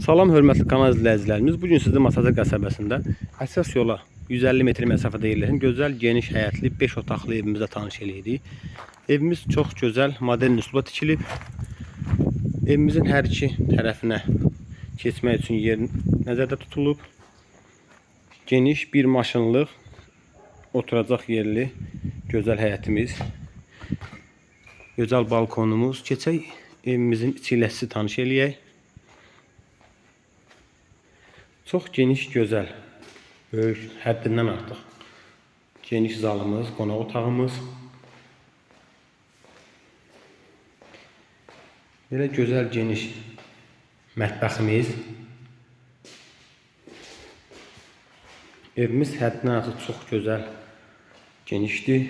Salam hörmətli kanal izləyicilərimiz. Bu gün sizi Masazır qəsəbəsində əsas yola 150 metr məsafədə yerləşən gözəl, geniş həyətli 5 otaqlı evimizə tanış eləyirik. Evimiz çox gözəl, modern üslubda tikilib. Evimizin hər iki tərəfinə keçmək üçün yer nəzərdə tutulub. Geniş bir maşınlıq oturacaq yerli gözəl həyətimiz. Gözəl balkonumuz. Keçək evimizin içi ilə sizi tanış eləyək. Çox geniş, gözəl, böyük, həddindən artıq. Geniş zalımız, qonaq otağımız. Belə gözəl, geniş mətbəximiz. Evimiz həddindən artıq çox gözəl, genişdir.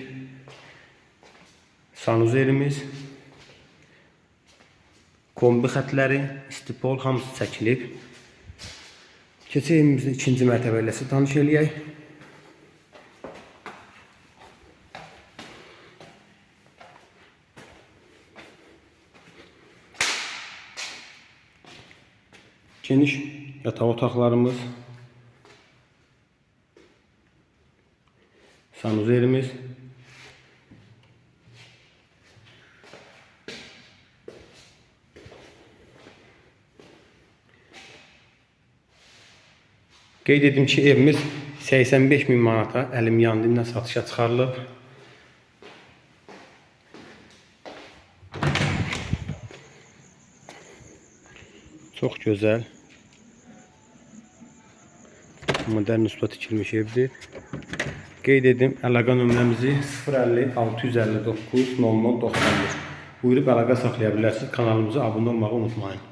Sanuzerimiz, kombi xətləri, istipol hamısı çəkilib. Keçək evimizin ikinci mərtəbəsi tanış eləyək. Geniş yataq otaqlarımız. Sanuzerimiz. Qeyd edim ki, evimiz 85 min manata əlim yandı satışa çıxarılıb. Çox gözəl. Modern üsluba tikilmiş evdir. Qeyd edim, əlaqə nömrəmizi 050 659 00 91. Buyurub əlaqə saxlaya bilərsiniz. Kanalımıza abunə olmağı unutmayın.